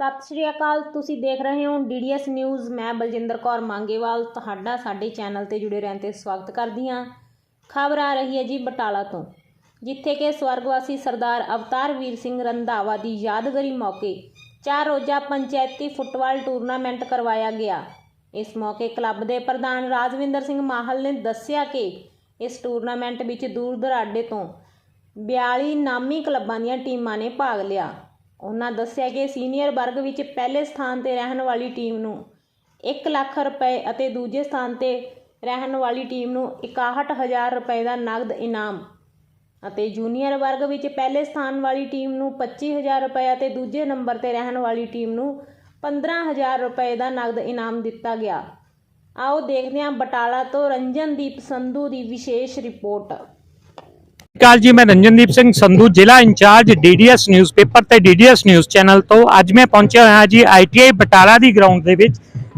ਸਤਿ ਸ਼੍ਰੀ ਅਕਾਲ, ਤੁਸੀਂ ਦੇਖ ਰਹੇ ਹੋ ਡੀਡੀਐਸ ਨਿਊਜ਼। ਮੈਂ ਬਲਜਿੰਦਰ ਕੌਰ ਮੰਗੇਵਾਲ, ਤੁਹਾਡਾ ਸਾਡੇ ਚੈਨਲ ਤੇ ਜੁੜੇ ਰਹਿਣ ਤੇ ਸਵਾਗਤ ਕਰਦੀ ਹਾਂ। ਖਬਰ ਆ ਰਹੀ ਹੈ ਜੀ ਬਟਾਲਾ ਤੋਂ, ਜਿੱਥੇ ਕਿ ਸਵਰਗਵਾਸੀ ਸਰਦਾਰ ਅਵਤਾਰ ਵੀਰ ਸਿੰਘ ਰੰਧਾਵਾ ਦੀ ਯਾਦਗਾਰੀ ਮੌਕੇ ਚਾਰ ਰੋਜ਼ਾ ਪੰਚਾਇਤੀ ਫੁੱਟਬਾਲ ਟੂਰਨਾਮੈਂਟ ਕਰਵਾਇਆ ਗਿਆ। ਇਸ ਮੌਕੇ ਕਲੱਬ ਦੇ ਪ੍ਰਧਾਨ ਰਾਜਵਿੰਦਰ ਸਿੰਘ ਮਾਹਲ ਨੇ ਦੱਸਿਆ ਕਿ ਇਸ ਟੂਰਨਾਮੈਂਟ ਵਿੱਚ ਦੂਰ ਦਰਾਡੇ ਤੋਂ 42 ਨਾਮੀ ਕਲੱਬਾਂ ਦੀਆਂ ਟੀਮਾਂ ਨੇ ਭਾਗ ਲਿਆ। ਉਹਨਾਂ ਦੱਸਿਆ ਕਿ ਸੀਨੀਅਰ ਵਰਗ ਵਿੱਚ ਪਹਿਲੇ ਸਥਾਨ ਤੇ ਰਹਿਣ ਵਾਲੀ ਟੀਮ ਨੂੰ 1 ਲੱਖ ਰੁਪਏ ਅਤੇ ਦੂਜੇ ਸਥਾਨ ਤੇ ਰਹਿਣ ਵਾਲੀ ਟੀਮ ਨੂੰ 61000 ਰੁਪਏ ਦਾ ਨਗਦ ਇਨਾਮ ਅਤੇ ਜੂਨੀਅਰ ਵਰਗ ਵਿੱਚ ਪਹਿਲੇ ਸਥਾਨ ਵਾਲੀ ਟੀਮ ਨੂੰ 25000 ਰੁਪਏ ਅਤੇ ਦੂਜੇ ਨੰਬਰ ਤੇ ਰਹਿਣ ਵਾਲੀ ਟੀਮ ਨੂੰ 15000 ਰੁਪਏ ਦਾ ਨਗਦ ਇਨਾਮ ਦਿੱਤਾ ਗਿਆ। ਆਓ ਦੇਖਦੇ ਹਾਂ ਬਟਾਲਾ ਤੋਂ ਰੰਜਨਦੀਪ ਸੰਧੂ ਦੀ ਵਿਸ਼ੇਸ਼ ਰਿਪੋਰਟ। ਕਾਲ ਜੀ ਮੈਂ ਰੰਜਨਦੀਪ ਸਿੰਘ ਸੰਧੂ ਜ਼ਿਲ੍ਹਾ incharge D D S newspaper ਤੇ D D S news channel ਤੋਂ ਅੱਜ ਮੈਂ ਪਹੁੰਚਿਆ ਹੋਇਆ ਜੀ ਆਈਟੀਆਈ ਬਟਾਲਾ ਦੀ ਗਰਾਊਂਡ ਦੇ ਵਿੱਚ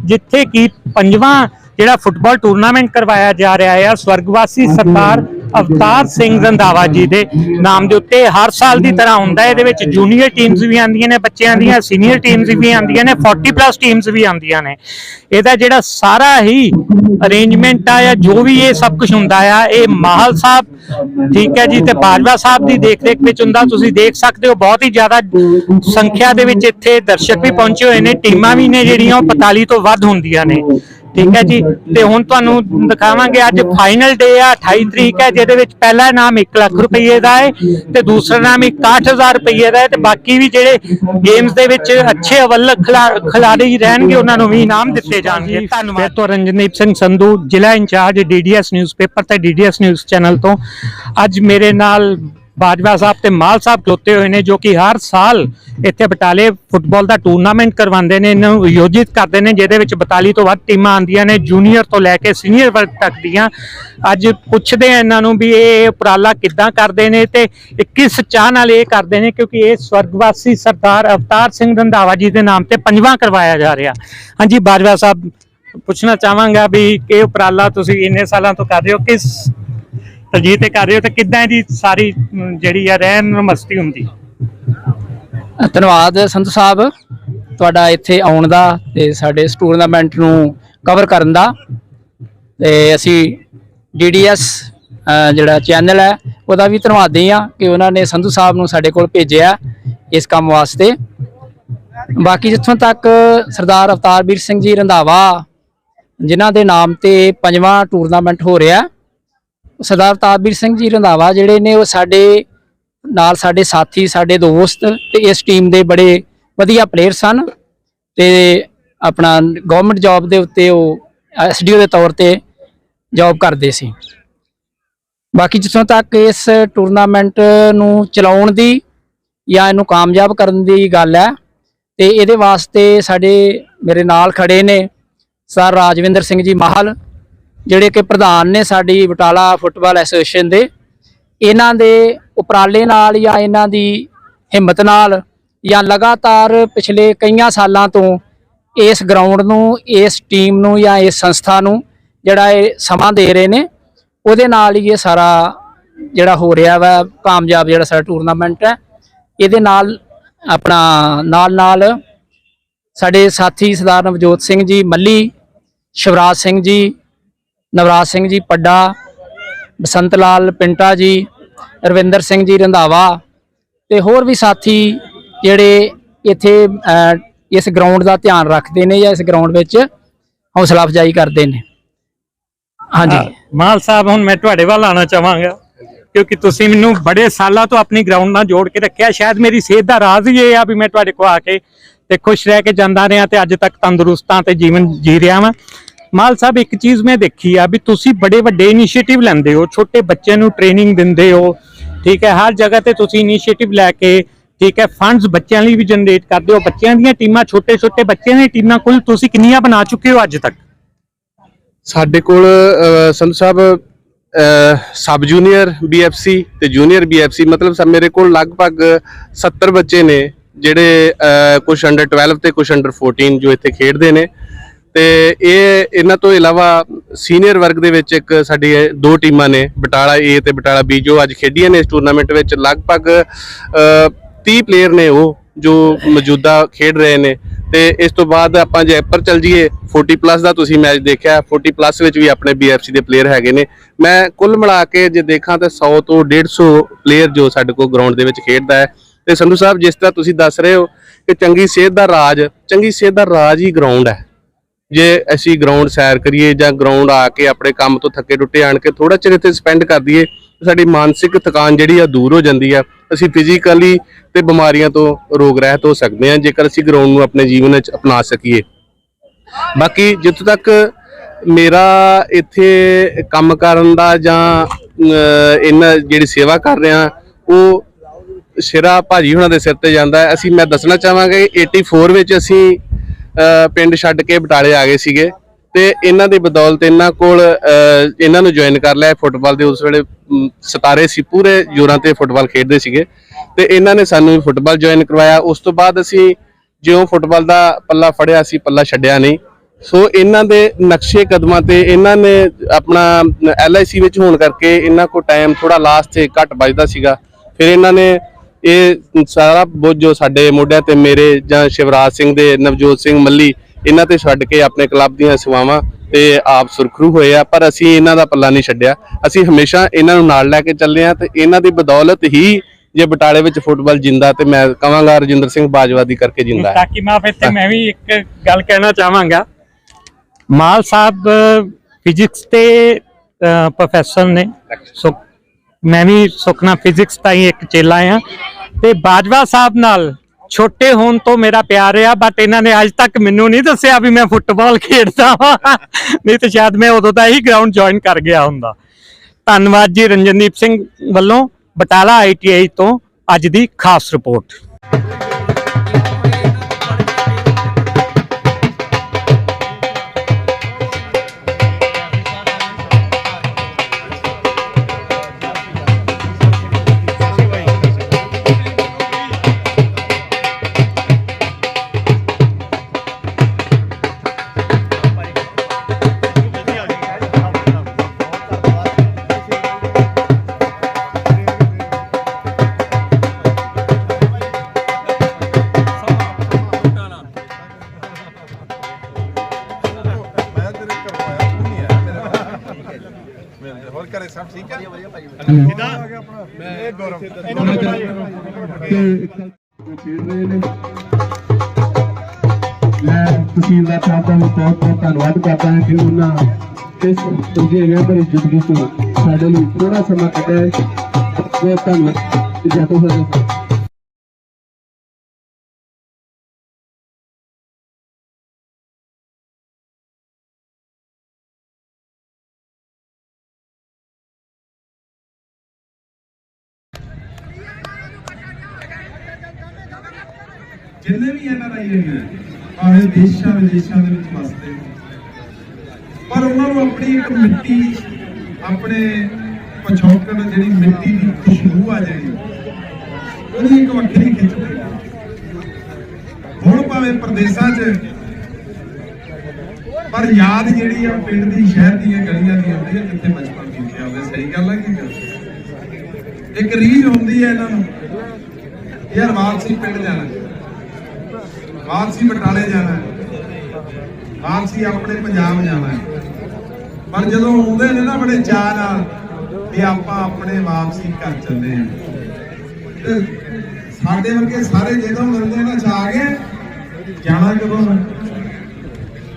ਜਿੱਥੇ ਕਿ ਪੰਜਵਾਂ ਜਿਹੜਾ ਫੁੱਟਬਾਲ ਟੂਰਨਾਮੈਂਟ ਕਰਵਾਇਆ ਜਾ ਰਿਹਾ ਹੈ ਸਵਰਗਵਾਸੀ ਸਰਦਾਰ ਅਵਤਾਰ ਸਿੰਘ ਰੰਧਾਵਾ ਜੀ ਦੇ ਨਾਮ ਦੇ ਉੱਤੇ ਹਰ ਸਾਲ ਦੀ ਤਰ੍ਹਾਂ ਹੁੰਦਾ ਇਹਦੇ ਵਿੱਚ ਜੂਨੀਅਰ ਟੀਮਸ ਵੀ ਆਉਂਦੀਆਂ ਨੇ, ਬੱਚਿਆਂ ਦੀਆਂ ਸੀਨੀਅਰ ਟੀਮਸ ਵੀ ਆਉਂਦੀਆਂ ਨੇ 40 ਪਲੱਸ ਟੀਮਸ ਵੀ ਆਉਂਦੀਆਂ ਨੇ। ਇਹਦਾ ਜਿਹੜਾ ਸਾਰਾ ਹੀ ਅਰੇਂਜਮੈਂਟ ਆ ਜਾਂ ਜੋ ਵੀ ਇਹ ਸਭ ਕੁਝ ਹੁੰਦਾ ਆ, ਇਹ ਮਾਹਲ ਸਾਹਿਬ, ਠੀਕ ਹੈ ਜੀ, ਤੇ ਬਾਜਵਾ ਸਾਹਿਬ ਦੀ ਦੇਖ ਰੇਖ ਵਿੱਚ ਹੁੰਦਾ। ਤੁਸੀਂ ਦੇਖ ਸਕਦੇ ਹੋ, ਬਹੁਤ ਹੀ ਜ਼ਿਆਦਾ ਸੰਖਿਆ ਦੇ ਵਿੱਚ ਇੱਥੇ ਦਰਸ਼ਕ ਵੀ ਪਹੁੰਚੇ ਹੋਏ ਨੇ, ਟੀਮਾਂ ਵੀ ਨੇ ਜਿਹੜੀਆਂ, ਉਹ 45 ਤੋਂ ਵੱਧ ਹੁੰਦੀਆਂ ਨੇ। ਠੀਕ ਹੈ ਜੀ? ਤੇ ਹੁਣ ਤੁਹਾਨੂੰ ਦਿਖਾਵਾਂਗੇ ਅੱਜ ਫਾਈਨਲ ਡੇ ਆ 28 ਤਰੀਕ ਹੈ ਜਿਹਦੇ ਵਿੱਚ ਪਹਿਲਾ ਇਨਾਮ 1 ਲੱਖ ਰੁਪਏ ਦਾ ਹੈ ਤੇ ਦੂਸਰਾ ਇਨਾਮ 61000 ਰੁਪਏ ਦਾ ਹੈ ਤੇ ਬਾਕੀ ਵੀ ਜਿਹੜੇ ਗੇਮਸ ਦੇ ਵਿੱਚ ਅੱਛੇ ਅਵਲ ਖਿਲਾੜੀ ਰਹਿਣਗੇ ਉਹਨਾਂ ਨੂੰ ਵੀ ਇਨਾਮ ਦਿੱਤੇ ਜਾਣਗੇ। ਧੰਨਵਾਦ। ਤੋਂ ਰਣਜੀਤ ਸਿੰਘ ਸੰਧੂ ਜ਼ਿਲ੍ਹਾ incharge D D S newspaper ਤੇ D D S news channel ਤੋਂ। ਅੱਜ ਮੇਰੇ ਨਾਲ ਬਾਜਵਾ ਸਾਹਿਬ ਤੇ ਮਾਲ ਸਾਹਿਬ ਖਲੋਤੇ ਹੋਏ ਨੇ ਜੋ ਕਿ ਹਰ ਸਾਲ ਇੱਥੇ ਬਟਾਲੇ ਫੁੱਟਬਾਲ ਦਾ ਟੂਰਨਾਮੈਂਟ ਕਰਵਾਉਂਦੇ ਨੇ, ਇਹਨੂੰ ਆਯੋਜਿਤ ਕਰਦੇ ਨੇ, ਜਿਹਦੇ ਵਿੱਚ 42 ਤੋਂ ਵੱਧ ਟੀਮਾਂ ਆਉਂਦੀਆਂ ਨੇ, ਜੂਨੀਅਰ ਤੋਂ ਲੈ ਕੇ ਸੀਨੀਅਰ ਵਰਗ ਤੱਕ ਦੀਆਂ। ਅੱਜ ਪੁੱਛਦੇ ਆ ਇਹਨਾਂ ਨੂੰ ਵੀ ਇਹ ਉਪਰਾਲਾ ਕਿੱਦਾਂ ਕਰਦੇ ਨੇ ਤੇ ਕਿਸ ਚਾਹ ਨਾਲ ਇਹ ਕਰਦੇ ਨੇ, ਕਿਉਂਕਿ ਇਹ ਸਵਰਗਵਾਸੀ ਸਰਦਾਰ ਅਵਤਾਰ ਸਿੰਘ ਰੰਧਾਵਾ ਜੀ ਦੇ ਨਾਮ ਤੇ ਪੰਜਵਾਂ ਕਰਵਾਇਆ ਜਾ ਰਿਹਾ। ਹਾਂਜੀ, ਬਾਜਵਾ ਸਾਹਿਬ, ਪੁੱਛਣਾ ਚਾਹਾਂਗਾ ਵੀ ਇਹ ਉਪਰਾਲਾ ਤੁਸੀਂ ਇੰਨੇ ਸਾਲਾਂ ਤੋਂ ਕਰ ਰਹੇ ਹੋ, ਕਿਸ ਤਰਜੀਹ ਤੇ ਕਰ ਰਹੇ ਹੋ ਤੇ ਕਿੱਦਾਂ ਦੀ ਸਾਰੀ ਅਮ, ਜਿਹੜੀ ਆ ਰਹਿਣ ਮਸਤੀ ਹੁੰਦੀ? ਧੰਨਵਾਦ ਸੰਤ ਸਾਹਿਬ। ਤੁਹਾਡਾ ਇੱਥੇ ਆਉਣ ਦਾ ਤੇ ਸਾਡੇ ਇਸ ਟੂਰਨਾਮੈਂਟ ਨੂੰ ਕਵਰ ਕਰਨ ਦਾ। ਤੇ ਅਸੀਂ ਡੀਡੀਐਸ ਜਿਹੜਾ ਚੈਨਲ ਹੈ ਉਹਦਾ ਵੀ ਧੰਨਵਾਦੀ ਆ ਕਿ ਉਹਨਾਂ ਨੇ ਸੰਧੂ ਸਾਹਿਬ ਨੂੰ ਸਾਡੇ ਕੋਲ ਭੇਜਿਆ ਇਸ ਕੰਮ ਵਾਸਤੇ। ਬਾਕੀ ਜਿੱਥੋਂ ਤੱਕ ਸਰਦਾਰ ਅਵਤਾਰਵੀਰ ਸਿੰਘ ਜੀ ਰੰਧਾਵਾ ਜਿਨ੍ਹਾਂ ਦੇ ਨਾਮ ਤੇ ਪੰਜਵਾਂ ਟੂਰਨਾਮੈਂਟ ਹੋ ਰਿਹਾ ਸਰਦਾਰ ਅਵਤਾਰ ਸਿੰਘ ਜੀ ਰੰਧਾਵਾ ਜਿਹੜੇ ਨੇ, ਉਹ ਸਾਡੇ ਨਾਲ ਸਾਡੇ ਸਾਥੀ, ਸਾਡੇ ਦੋਸਤ ਤੇ ਇਸ ਟੀਮ ਦੇ ਬੜੇ ਵਧੀਆ ਪਲੇਅਰ ਸਨ ਤੇ ਆਪਣਾ ਗਵਰਨਮੈਂਟ ਜੌਬ ਦੇ ਉੱਤੇ ਉਹ ਐਸਡੀਓ ਦੇ ਤੌਰ ਤੇ ਜੌਬ ਕਰਦੇ ਸੀ। ਬਾਕੀ ਜਿੱਥੋਂ ਤੱਕ ਇਸ ਟੂਰਨਾਮੈਂਟ ਨੂੰ ਚਲਾਉਣ ਦੀ ਜਾਂ ਇਹਨੂੰ ਕਾਮਯਾਬ ਕਰਨ ਦੀ ਗੱਲ ਹੈ ਤੇ ਇਹਦੇ ਵਾਸਤੇ ਸਾਡੇ ਮੇਰੇ ਨਾਲ ਖੜੇ ਨੇ ਸਰ ਰਾਜਵਿੰਦਰ ਸਿੰਘ ਜੀ ਮਾਹਲ ਜਿਹੜੇ ਕਿ ਪ੍ਰਧਾਨ ਨੇ ਸਾਡੀ ਬਟਾਲਾ ਫੁੱਟਬਾਲ ਐਸੋਸੀਏਸ਼ਨ ਦੇ, ਇਹਨਾਂ ਦੇ ਉਪਰਾਲੇ ਨਾਲ ਜਾਂ ਇਹਨਾਂ ਦੀ ਹਿੰਮਤ ਨਾਲ ਜਾਂ ਲਗਾਤਾਰ ਪਿਛਲੇ ਕਈਆਂ ਸਾਲਾਂ ਤੋਂ ਇਸ ਗਰਾਊਂਡ ਨੂੰ, ਇਸ ਟੀਮ ਨੂੰ ਜਾਂ ਇਸ ਸੰਸਥਾ ਨੂੰ ਜਿਹੜਾ ਇਹ ਸਮਾਂ ਦੇ ਰਹੇ ਨੇ, ਉਹਦੇ ਨਾਲ ਹੀ ਇਹ ਸਾਰਾ ਜਿਹੜਾ ਹੋ ਰਿਹਾ ਵਾ, ਕਾਮਯਾਬ ਜਿਹੜਾ ਸਾਡਾ ਟੂਰਨਾਮੈਂਟ ਹੈ, ਇਹਦੇ ਨਾਲ ਆਪਣਾ ਨਾਲ ਨਾਲ ਸਾਡੇ ਸਾਥੀ ਸਰਦਾਰ ਨਵਜੋਤ ਸਿੰਘ ਜੀ, ਮੱਲੀ, ਸ਼ਿਵਰਾਜ ਸਿੰਘ ਜੀ ਨਵਰਾਜ ਸਿੰਘ ਜੀ, ਪੱਡਾ, ਬਸੰਤ ਲਾਲ, ਪਿੰਟਾ ਜੀ, ਰਵਿੰਦਰ ਸਿੰਘ ਜੀ, ਰੰਧਾਵਾ ਤੇ ਹੋਰ ਵੀ ਸਾਥੀ ਜਿਹੜੇ ਇੱਥੇ ਇਸ ਗਰਾਊਂਡ ਦਾ ਧਿਆਨ ਰੱਖਦੇ ਨੇ ਜਾਂ ਇਸ ਗਰਾਊਂਡ ਵਿੱਚ ਹੌਸਲਾ ਅਫਜ਼ਾਈ ਕਰਦੇ ਨੇ। ਹਾਂਜੀ। ਮਾਲ ਸਾਹਿਬ, ਹੁਣ ਮੈਂ ਤੁਹਾਡੇ ਵੱਲ ਆਣਾ ਚਾਹਾਂਗਾ, ਕਿਉਂਕਿ ਤੁਸੀਂ ਮੈਨੂੰ ਬੜੇ ਸਾਲਾਂ ਤੋਂ ਆਪਣੀ ਗਰਾਊਂਡ ਨਾਲ ਜੋੜ ਕੇ ਰੱਖਿਆ। ਸ਼ਾਇਦ ਮੇਰੀ ਸਿਹਤ ਦਾ ਰਾਜ਼ ਹੀ ਇਹ ਆ ਵੀ ਮੈਂ ਤੁਹਾਡੇ ਕੋਲ ਆ ਕੇ ਤੇ ਖੁਸ਼ ਰਹਿ ਕੇ ਜਾਂਦਾ ਰਿਹਾ ਤੇ ਅੱਜ ਤੱਕ ਤੰਦਰੁਸਤਾਂ ਤੇ ਜੀਵਨ ਜੀ ਰਿਹਾ ਵਾਂ। ਮਾਲ ਸਾਹਿਬ ਇੱਕ ਚੀਜ਼ ਮੈਂ ਦੇਖੀ ਆ ਵੀ ਤੁਸੀਂ ਬੜੇ ਵੱਡੇ ਇਨੀਸ਼ੀਏਟਿਵ ਲੈਂਦੇ ਹੋ ਛੋਟੇ ਬੱਚਿਆਂ ਨੂੰ ਟ੍ਰੇਨਿੰਗ ਦਿੰਦੇ ਹੋ ਠੀਕ ਹੈ ਹਰ ਜਗ੍ਹਾ ਤੇ ਤੁਸੀਂ ਇਨੀਸ਼ੀਏਟਿਵ ਲੈ ਕੇ ਠੀਕ ਹੈ ਫੰਡਸ ਬੱਚਿਆਂ ਲਈ ਵੀ ਜਨਰੇਟ ਕਰਦੇ ਹੋ ਬੱਚਿਆਂ ਦੀਆਂ ਟੀਮਾਂ ਛੋਟੇ ਛੋਟੇ ਬੱਚਿਆਂ ਦੀਆਂ ਟੀਮਾਂ ਕੁੱਲ ਤੁਸੀਂ ਕਿੰਨੀਆਂ ਬਣਾ ਚੁੱਕੇ ਹੋ ਅੱਜ ਤੱਕ? ਸਾਡੇ ਕੋਲ ਅਹ, ਸੰਧੂ ਸਾਹਿਬ ਸਬ ਜੂਨੀਅਰ ਬੀਐਫਸੀ ਤੇ ਜੂਨੀਅਰ ਬੀਐਫਸੀ ਮਤਲਬ ਸਭ ਮੇਰੇ ਕੋਲ ਲਗਭਗ 70 ਬੱਚੇ ਨੇ ਜਿਹੜੇ ਅਹ, ਕੁਝ ਅੰਡਰ 12 ਤੇ ਕੁਝ ਅੰਡਰ 14 ਜੋ ਇੱਥੇ ਖੇਡਦੇ ਨੇ। ਤੇ ਇਹ ਇਹਨਾਂ ਤੋਂ ਇਲਾਵਾ ਸੀਨੀਅਰ ਵਰਗ ਦੇ ਵਿੱਚ ਇੱਕ ਸਾਡੀ ਦੋ ਟੀਮਾਂ ਨੇ ਬਟਾਲਾ ਏ ਤੇ ਬਟਾਲਾ ਬੀ ਜੋ ਅੱਜ ਖੇਡੀਆਂ ਨੇ ਇਸ ਟੂਰਨਾਮੈਂਟ ਵਿੱਚ ਲਗਭਗ ਅਹ, 30 ਪਲੇਅਰ ਨੇ ਉਹ ਜੋ ਮੌਜੂਦਾ ਖੇਡ ਰਹੇ ਨੇ। ਤੇ ਇਸ ਤੋਂ ਬਾਅਦ ਆਪਾਂ ਜੇ ਉੱਪਰ ਚੱਲ ਜਾਈਏ 40 ਪਲੱਸ ਦਾ ਤੁਸੀਂ ਮੈਚ ਦੇਖਿਆ 40 ਪਲੱਸ ਵਿੱਚ ਵੀ ਆਪਣੇ BFC ਦੇ ਪਲੇਅਰ ਹੈਗੇ ਨੇ। ਮੈਂ ਕੁੱਲ ਮਿਲਾ ਕੇ ਜੇ ਦੇਖਾਂ ਤਾਂ 100 ਤੋਂ 150 ਪਲੇਅਰ ਜੋ ਸਾਡੇ ਕੋਲ ਗਰਾਊਂਡ ਦੇ ਵਿੱਚ ਖੇਡਦਾ ਹੈ। ਤੇ ਸੰਧੂ ਸਾਹਿਬ ਜਿਸ ਤਰ੍ਹਾਂ ਤੁਸੀਂ ਦੱਸ ਰਹੇ ਹੋ ਕਿ ਚੰਗੀ ਸਿਹਤ ਦਾ ਰਾਜ ਚੰਗੀ ਸਿਹਤ ਦਾ ਰਾਜ ਹੀ ਗਰਾਊਂਡ ਹੈ। ਜੇ ਅਸੀਂ ਗਰਾਊਂਡ ਸੈਰ ਕਰੀਏ ਜਾਂ ਗਰਾਊਂਡ ਆ ਕੇ ਆਪਣੇ ਕੰਮ ਤੋਂ ਥੱਕੇ ਟੁੱਟੇ ਆਣ ਕੇ ਥੋੜਾ ਚਿਰ ਇੱਥੇ ਸਪੈਂਡ ਕਰ ਦਈਏ ਸਾਡੀ ਮਾਨਸਿਕ ਥਕਾਨ ਜਿਹੜੀ ਆ ਦੂਰ ਹੋ ਜਾਂਦੀ ਆ। ਅਸੀਂ ਫਿਜ਼ੀਕਲੀ ਤੇ ਬਿਮਾਰੀਆਂ ਤੋਂ ਰੋਗ ਰਹਿਤ ਹੋ ਸਕਦੇ ਹਾਂ, ਜੇਕਰ ਅਸੀਂ ਗਰਾਊਂਡ ਨੂੰ ਆਪਣੇ ਜੀਵਨ ਵਿੱਚ ਅਪਣਾ ਸਕੀਏ। ਬਾਕੀ ਜਿੱਥੋਂ ਤੱਕ ਮੇਰਾ ਇੱਥੇ ਕੰਮ ਕਰਨ ਦਾ ਜਾਂ ਇਹਨਾਂ ਜਿਹੜੀ ਸੇਵਾ ਕਰ ਰਿਹਾ, ਉਹ ਸਿਰਾ ਭਾਜੀ ਹੁਣਾਂ ਦੇ ਸਿਰ ਤੇ ਜਾਂਦਾ। ਅਸੀਂ, ਮੈਂ ਦੱਸਣਾ ਚਾਹਾਂਗਾ ਕਿ 84 ਵਿੱਚ ਅਸੀਂ ਪਿੰਡ ਛੱਡ ਕੇ ਬਟਾਲੇ ਆ ਗਏ ਸੀਗੇ ਤੇ ਇਹਨਾਂ ਦੀ ਬਦੌਲਤ ਇਹਨਾਂ ਕੋਲ ਇਹਨਾਂ ਨੂੰ ਜੁਆਇਨ ਕਰ ਲਿਆ ਫੁੱਟਬਾਲ ਦੇ ਉਸ ਵੇਲੇ ਅਮ, ਸਤਾਰੇ ਸੀ ਪੂਰੇ ਜੋਰਾਂ ਤੇ ਫੁੱਟਬਾਲ ਖੇਡਦੇ ਸੀਗੇ ਤੇ ਇਹਨਾਂ ਨੇ ਸਾਨੂੰ ਫੁੱਟਬਾਲ ਜੁਆਇਨ ਕਰਵਾਇਆ। ਉਸ ਤੋਂ ਬਾਅਦ ਅਸੀਂ ਜਿਉਂ ਫੁੱਟਬਾਲ ਦਾ ਪੱਲਾ ਫੜਿਆ ਸੀ ਪੱਲਾ ਛੱਡਿਆ ਨਹੀਂ। ਸੋ ਇਹਨਾਂ ਦੇ ਨਕਸ਼ੇ ਕਦਮਾਂ ਤੇ ਇਹਨਾਂ ਨੇ ਆਪਣਾ ਐਲਆਈਸੀ ਵਿੱਚ ਹੋਣ ਕਰਕੇ ਇਹਨਾਂ ਕੋ ਟਾਈਮ ਥੋੜਾ ਲਾਸਟ ਤੇ ਘੱਟ ਬਚਦਾ ਸੀਗਾ। ਫਿਰ ਇਹਨਾਂ ਨੇ ਇਹ ਸਾਰਾ ਬੋਝ ਜੋ ਸਾਡੇ ਮੋਢਿਆਂ ਤੇ ਮੇਰੇ ਜਾਂ ਸ਼ਿਵਰਾਜ ਸਿੰਘ ਦੇ ਨਵਜੋਤ ਸਿੰਘ ਮੱਲੀ ਇਹਨਾਂ ਤੇ ਛੱਡ ਕੇ ਆਪਣੇ ਕਲੱਬ ਦੀਆਂ ਸੇਵਾਵਾਂ ਤੇ ਆਪ ਸੁਰਖਰੂ ਹੋਏ ਆ ਪਰ ਅਸੀਂ ਇਹਨਾਂ ਦਾ ਪੱਲਾ ਨਹੀਂ ਛੱਡਿਆ। ਅਸੀਂ ਹਮੇਸ਼ਾ ਇਹਨਾਂ ਨੂੰ ਨਾਲ ਲੈ ਕੇ ਚੱਲੇ ਆ ਤੇ ਇਹਨਾਂ ਦੀ ਬਦੌਲਤ ਹੀ ਜੇ ਬਟਾਲੇ ਵਿੱਚ ਫੁੱਟਬਾਲ ਜਿੰਦਾ ਤੇ ਮੈਂ ਕਵਾਂਗਾ ਰਜਿੰਦਰ ਸਿੰਘ ਬਾਜਵਾ ਦੀ ਕਰਕੇ ਜਿੰਦਾ ਹੈ। ਤਾਂ ਕਿ ਮਾਫ ਇੱਥੇ ਮੈਂ ਵੀ ਇੱਕ ਗੱਲ ਕਹਿਣਾ ਚਾਹਾਂਗਾ। ਮਾਲ ਸਾਹਿਬ ਫਿਜ਼ਿਕਸ ਤੇ ਪ੍ਰੋਫੈਸਰ ਨੇ ਸੋ ਮੈਂ ਵੀ ਸੁਖਨਾ ਫਿਜ਼ਿਕਸ ਦਾ ਹੀ ਇੱਕ ਚੇਲਾ ਆ। ਤੇ ਬਾਜਵਾ ਸਾਹਿਬ ਨਾਲ ਛੋਟੇ ਹੋਣ ਤੋਂ ਮੇਰਾ ਪਿਆਰ ਆ ਬਟ ਇਹਨਾਂ ਨੇ ਅੱਜ ਤੱਕ ਮੈਨੂੰ ਨਹੀਂ ਦੱਸਿਆ ਵੀ ਮੈਂ ਫੁੱਟਬਾਲ ਖੇਡਦਾ ਹਾਂ ਨਹੀਂ ਤਾਂ ਸ਼ਾਇਦ ਮੈਂ ਉਦੋਂ ਦਾ ਹੀ ਗਰਾਊਂਡ ਜੁਆਇਨ ਕਰ ਗਿਆ ਹੁੰਦਾ। ਧੰਨਵਾਦ ਜੀ ਰੰਜਨਦੀਪ ਸਿੰਘ ਵੱਲੋਂ ਬਟਾਲਾ ਆਈਟੀਆਈ ਤੋਂ ਅੱਜ ਦੀ ਖਾਸ ਰਿਪੋਰਟ ਖੇਡ ਰਹੇ ਨੇ। ਮੈਂ ਤਹਿਸੀਲਦਾਰ ਸਾਹਿਬ ਦਾ ਵੀ ਬਹੁਤ ਬਹੁਤ ਧੰਨਵਾਦ ਕਰਦਾ ਹਾਂ ਕਿ ਉਹਨਾਂ ਇਸ ਤੁਝੇ ਭਰੀ ਜ਼ਿੰਦਗੀ ਤੋਂ ਸਾਡੇ ਲਈ ਥੋੜਾ ਸਮਾਂ ਕੱਢਿਆ ਹੈ। ਬਹੁਤ ਧੰਨਵਾਦ। ਜੈਤੋ ਸਰ ਜਿੰਨੇ ਵੀ ਐਨਆਰਆਈ ਨੇ, ਭਾਵੇਂ ਦੇਸ਼ਾਂ ਵਿਦੇਸ਼ਾਂ ਦੇ ਵਿੱਚ ਵਸਦੇ ਪਰ ਉਹਨਾਂ ਨੂੰ ਆਪਣੀ ਇੱਕ ਮਿੱਟੀ, ਆਪਣੇ ਪਛੋਕੜ ਜਿਹੜੀ ਮਿੱਟੀ ਦੀ ਖੁਸ਼ਬੂ ਆ ਜਿਹੜੀ, ਉਹਦੀ ਇੱਕ ਵੱਖਰੀ ਖਿੱਚ ਪਈ ਹੁਣ ਭਾਵੇਂ ਪ੍ਰਦੇਸ਼ਾਂ 'ਚ, ਪਰ ਯਾਦ ਜਿਹੜੀ ਆ ਪਿੰਡ ਦੀ, ਸ਼ਹਿਰ ਦੀਆਂ ਗਲੀਆਂ ਦੀ ਹੁੰਦੀ ਹੈ ਜਿੱਥੇ ਬਚਪਨ ਬੀਤਿਆ ਹੋਵੇ, ਸਹੀ ਗੱਲ ਹੈ ਕਿ ਗੱਲ? ਇੱਕ ਰੀਝ ਹੁੰਦੀ ਹੈ ਇਹਨਾਂ ਨੂੰ ਯਾਰ ਵਾਪਸੀ ਪਿੰਡ ਜਾਣਾ। ਵਾਪਸੀ ਬਟਾਲੇ ਜਾਣਾ ਵਾਪਸੀ ਆਪਣੇ ਪੰਜਾਬ ਜਾਣਾ ਪਰ ਜਦੋਂ ਆਉਂਦੇ ਨੇ ਨਾ ਬੜੇ ਚਾਅ ਨਾਲ ਵੀ ਆਪਾਂ ਆਪਣੇ ਵਾਪਸੀ ਘਰ ਚੱਲੇ ਆ ਸਾਡੇ ਵਰਗੇ ਸਾਰੇ ਜਦੋਂ ਮਿਲਦੇ ਨੇ ਚਾ ਗਏ ਜਾਣਾ ਕਦੋਂ ਹੈ?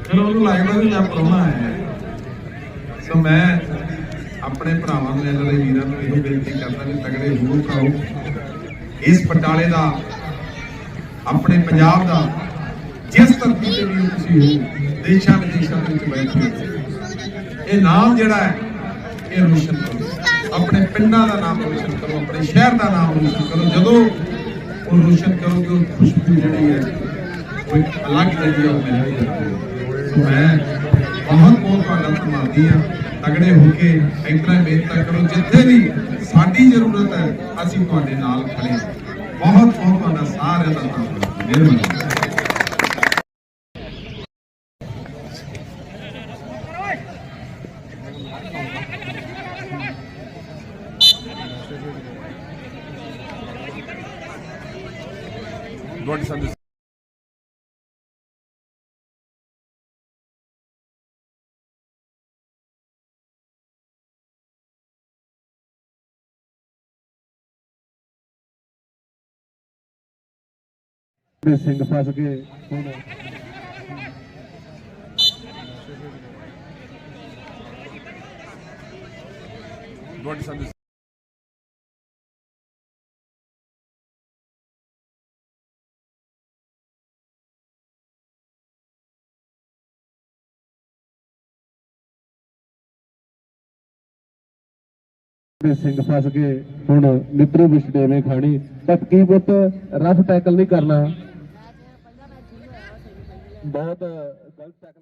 ਫਿਰ ਉਹਨੂੰ ਲੱਗਦਾ ਵੀ ਮੈਂ ਪਰੋਣਾ ਆਇਆ ਸੋ ਮੈਂ ਆਪਣੇ ਭਰਾਵਾਂ ਨੂੰ, ਇਹਨਾਂ ਦੇ ਵੀਰਾਂ ਨੂੰ ਇਹੋ ਬੇਨਤੀ ਕਰਦਾ ਵੀ ਤਗੜੇ ਹੋ ਭਰਾਓ ਇਸ ਬਟਾਲੇ ਦਾ, ਆਪਣੇ ਪੰਜਾਬ ਦਾ ਜਿਸ ਧਰਤੀ ਤੇ ਵੀ ਤੁਸੀਂ ਹੋ ਦੇਸ਼ਾਂ ਵਿਦੇਸ਼ਾਂ ਦੇ ਵਿੱਚ ਬੈਠੇ ਹੋ, ਇਹ ਨਾਮ ਜਿਹੜਾ ਹੈ, ਇਹ ਰੋਸ਼ਨ ਕਰੋ। ਆਪਣੇ ਪਿੰਡਾਂ ਦਾ ਨਾਮ ਰੋਸ਼ਨ ਕਰੋ, ਆਪਣੇ ਸ਼ਹਿਰ ਦਾ ਨਾਮ ਰੋਸ਼ਨ ਕਰੋ। ਜਦੋਂ ਉਹ ਰੋਸ਼ਨ ਕਰੋਗੇ, ਉਹ ਖੁਸ਼ਬੂ ਜਿਹੜੀ ਹੈ, ਉਹ ਇੱਕ ਅਲੱਗ ਜਿਹੜੀ ਹੈ। ਉਹ ਮਿਲਦੀ ਮੈਂ ਬਹੁਤ ਬਹੁਤ ਤੁਹਾਡਾ ਧੰਨਵਾਦੀ ਹਾਂ। ਤਗੜੇ ਹੋ ਕੇ ਇਤਨਾ ਮਿਹਨਤ ਕਰੋ, ਜਿੱਥੇ ਵੀ ਸਾਡੀ ਜ਼ਰੂਰਤ ਹੈ, ਅਸੀਂ ਤੁਹਾਡੇ ਨਾਲ ਖੜੇ ਬਹੁਤ ਬਹੁਤ ਤੁਹਾਡਾ ਸਾਰਿਆਂ ਦਾ ਧੰਨਵਾਦ। ਮਿਹਰਬਾਨੀ। ਸਿੰਘ ਫਸ ਗਏ। ਹੁਣ ਤੁਹਾਡੇ ਸੰਦੇਸ਼ ਦੇ ਸਿੰਘ ਫਸ ਗਏ ਹੁਣ ਮਿੱਤਰੂ ਵਿਛੜੇਵੇਂ ਖਾਣੀ। ਬਸ ਕੀ ਪੁੱਤ ਰਫ ਟੈਕਲ ਨਹੀਂ ਕਰਨਾ? ਬਹੁਤ ਗਲਤ ਟੈਕਲ